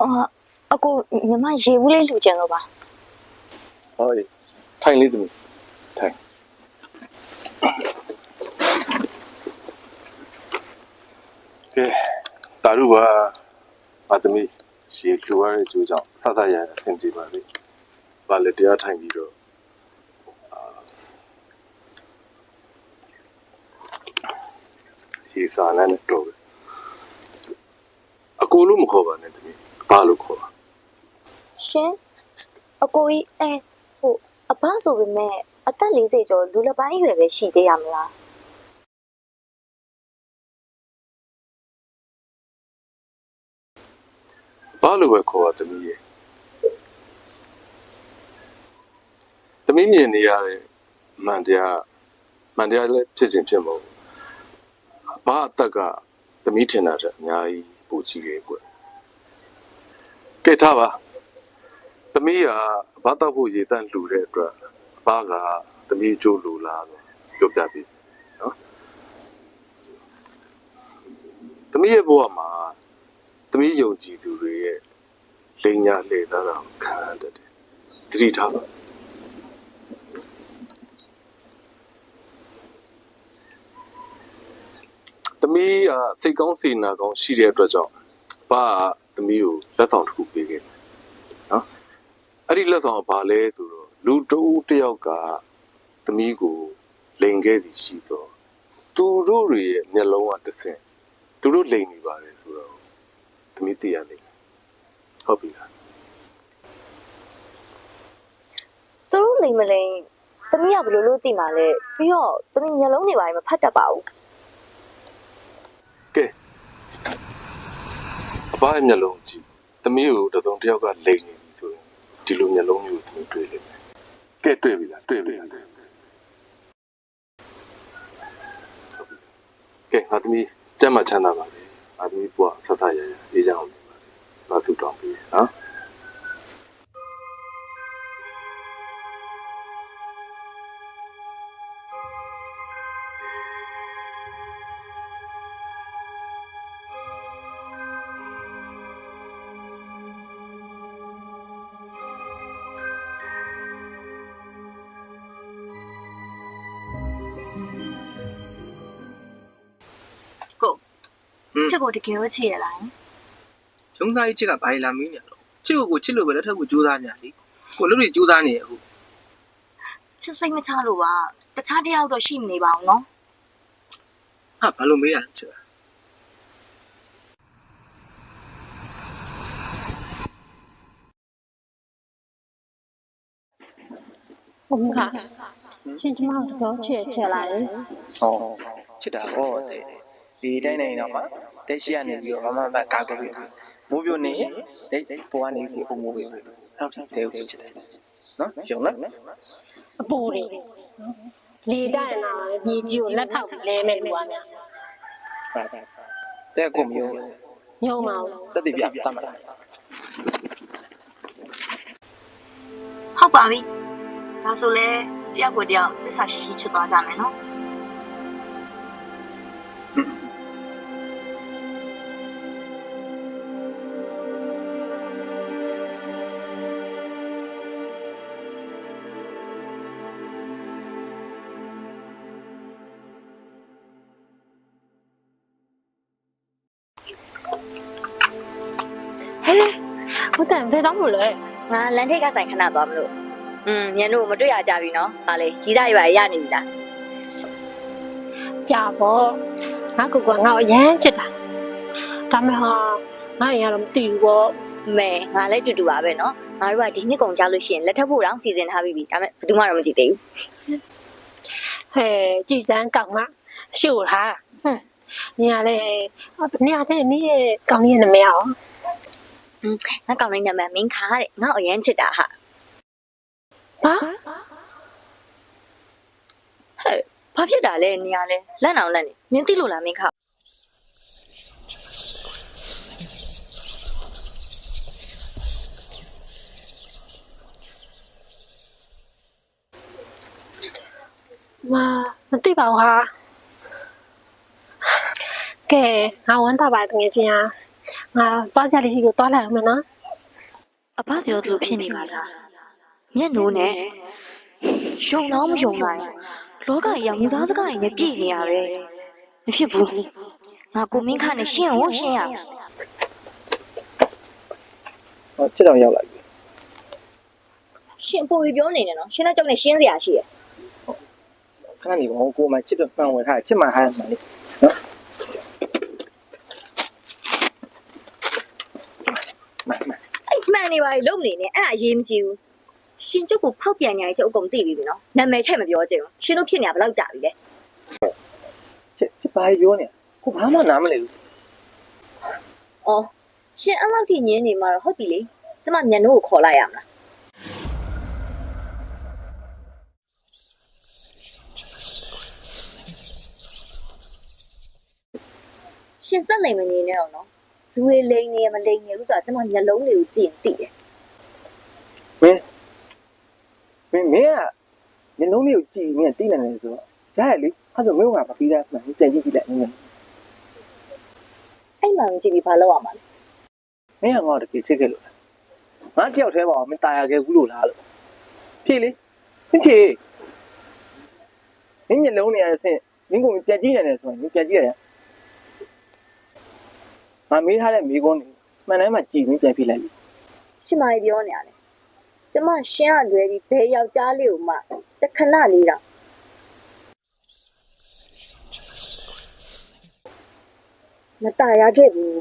အာအကိုညီမရေဘူးလေးလှူကြံလို့ပါဟောလေထိုင်လေးသမီးထိုင်ကဲတာရုပါအသမီးရေကျူရတဲ့ကျိုးကြောင့်ဆဆရရအဆင်ပြေပါလေပါလေတရားထိုင်ပြီးတော့အာရေစာနဲ့တော့ပဲအကိုလို့မခေါ်ပါနဲ့သမီး ဘာလို့ခေါ်ပါရှင်အကိုကြီးအဲဟိုအဘဆိုပေမဲ့အသက်40ကျော်လူလက်ပိုင်းအရွယ်ပဲရှိသေးရမလားဘာလို့ပဲခေါ်ပါသမီးရဲ့သမီးမြင်နေရတဲ့မှန်တရားမှန်တရားလည်းဖြစ်ခြင်းဖြစ်မဟုတ်ဘူးဘာအသက်ကသမီးထင်တာတဲ့အများကြီးပူကြည့်ရဲ့ကွ ကဲထားပါသမီးကဘာတော့ဖို့ရေတန့်လှူတဲ့အတွက်ဘာကသမီးအကျိုးလူလားဆိုပြောပြပြီနော်သမီးရဲ့ဘဝမှာသမီးယုံကြည်သူတွေရဲ့လိညာလေသားတာကိုခံရတတ်တယ်။တတိထားပါ။သမီးကစိတ်ကောင်းစေနာကောင်းရှိတဲ့အတွက်ကြောင့်ဘာက သမီးကိုလက်ဆောင်တစ်ခုပေးခဲ့တယ်။နော်။အဲ့ဒီလက်ဆောင်ကဘာလဲဆိုတော့လူတဦးတစ်ယောက်ကသမီးကိုလိန်ခဲ့သည်ရှိတော့သူတို့တွေရဲ့မျက်လုံးကတစ်ဆင့်သူတို့လိန်နေပါတယ်ဆိုတော့သမီးတည်ရလိမ့်မယ်ဟုတ်ပြီလားသူတို့လိမ်မလိမ်သမီးကဘယ်လိုလုပ်သိမှာလဲပြီးတော့သမီးမျက်လုံးတွေပါရင်မဖတ်တတ်ပါဘူးကဲ အဘရဲ့မျက်လုံးကြည့်သမီးကိုတစ်စုံတစ်ယောက်ကလိန်နေပြီဆိုရင်ဒီလိုမျက်လုံးမျိုးကိုသမီးတွေ့လိမ့်မယ်ကဲတွေ့ပြီလားတွေ့ပြီလားတွေ့ပြီကဲငါသမီးကြက်မှချမ်းသာပါလေငါသမီးဘွားဆက်ဆက်ရရအေးချမ်းအောင်နေပါစေငါဆုတောင်းပေးနော် ချက်ကိုတကယ်လို့ချစ်ရလားရုံးသားကြီးချစ်ကဘာလဲလာမင်းညာတော့ချစ်ကိုကိုချစ်လို့ပဲလက်ထပ်ကိုကြိုးစားညာလေကိုလူတွေကြိုးစားနေရအခုချစ်စိတ်မချလို့ပါတခြားတယောက်တော့ရှိမနေပါဘူးနော်ဟာဘာလို့မေးရလဲချစ်ဟုတ်ကဲ့ရှင်ကျမတို့တော့ချက်ချက်လာတယ်ဟောချစ်တာဟောတဲ့ ဒီတိုင်းတိုင်းတော့မှတက်ရှိရနေပြီးတော့မမမကာကွယ်ပြီးမိုးပြိုနေတဲ့ပေါ်ကနေပြီးအုံမိုးပြီးအဲ့တော့တဲကိုချစ်တယ်နော်ရုံလားအပူတွေလေတိုက်လာမြေကြီးကိုလက်ထောက်ပြီးလဲမဲ့လူပါများတဲ့ကိုမျိုးညုံမအောင်တက်တိပြတတ်မှာလားဟုတ်ပါပြီဒါဆိုလဲတယောက်ကိုတယောက်သစ္စာရှိရှိချစ်သွားကြမယ်နော် ဟဲ့ဟုတ်တယ်ဘယ်တော့မလဲငါလန်ထိတ်ကဆိုင်ခဏသွားမလို့อืมညံတို့မတွေ့ရကြပြီနော်ဒါလေကြီးသားရွာရနေပြီလားကြာပေါ့ငါကိုကငါ့ကိုအရန်ချစ်တာဒါမှဟာငါရင်ကတော့မသိဘူးပေါ့မဲငါလည်းတူတူပါပဲနော်ငါတို့ကဒီနှစ်ကုန်ကြလို့ရှိရင်လက်ထပ်ဖို့တောင်စီစဉ်ထားပြီးပြီဒါပေမဲ့ဘယ်သူမှတော့မသိသေးဘူးဟဲ့ကြည်စမ်းကောင်ကရှို့ထားဟွန်းညလည်းညတဲ့နေ့ရဲ့ကောင်ရဲ့နာမည်အောင် ငါကောင်လေးနာမည်မင်းခါတဲ့ငါ့အရန်ချစ်တာဟာဘာဟဲ့ဘာဖြစ်တာလဲနေရလဲလက်အောင်လက်နေမင်းသိလို့လားမင်းခါမမသိပါဘူးဟာကဲငါဝန်တာပါတကယ်ချင်းဟာ ငါသွားကြလေးရှိလို့သွားလိုက်အောင်မယ်နော်အဖပြောသလိုဖြစ်နေပါလားမျက်နှိုးနဲ့ရှုံတော့မယုံနိုင်လောကကြီးကမူသားစကားကြီးနဲ့ပြည့်နေရပဲမဖြစ်ဘူးငါကိုမင်းခနဲ့ရှင်းအောင်ရှင်းရမယ်ဟောချစ်တော်ရောက်လာပြီရှင်ပိုပြီးပြောနေတယ်နော်ရှင်တော့ကြောက်နေရှင်းစရာရှိတယ်ခဏနေပါဦးကိုမှချစ်တော်မှန်ဝင်ထားချစ်မှန်ဟာမှန်လေနော်မှန်မှန် အဲ့မှန်နေပါလေလုံနေနေအဲ့ဒါအရေးမကြီးဘူးရှင်ကျုပ်ကိုဖောက်ပြန်ညာကြီးကျုပ်အကုန်သိပြီပြီနော်နာမည်ချက်မပြောချင်ဘူးရှင်တို့ဖြစ်နေတာဘယ်လောက်ကြာပြီလဲချစ်ချစ်ပါပြောနေကိုဘာမှနားမလဲဘူးအော်ရှင်အဲ့လောက်ထိညင်းနေမှာတော့ဟုတ်ပြီလေကျမမျက်နှိုးကိုခေါ်လိုက်ရမလားရှင်စက်လိမ်မနေနဲ့တော့နော်လူတွေလိမ်နေရမလိမ်နေဘူးဆိုတာကျမမျက်လုံးတွေကိုကြည့်ရင်သိတယ် မင်းမ င်းမင်းကညလုံးလေးကိုကြည့်မင်းတိနေတယ်ဆိုတော့ရရလေအဲ့ဆိုမင်းကမပြီးသားမှန်ပြန်ကြည့်ကြည့်လိုက်နင်း အဲ့မှန်ကြည့်ပြီးဘာလုပ်ရမှာလဲ မင်းကငါ့ကိုတကယ်ချစ်ခဲ့လို့ငါတယောက်တည်းပါမင်းตายရခဲ့ဘူးလို့လားလို့ဖြေလေမင်းဖြေမင်းညလုံးနေရတဲ့ဆင့်မင်းကိုပြန်ကြည့်နေတယ်ဆိုရင်မင်းပြန်ကြည့်ရရငါမေးထားတဲ့မိကုန်းနေမှန်တိုင်းမှာကြည့်မင်းပြန်ပြလိုက်ပြီ ရှင်မကြီးပြောနေရတယ် ကျမရှင်ကလွယ်ပြီးဘယ်ယောက်ျားလေးကိုမှတခဏလေးတော့မตายရခဲ့ဘူး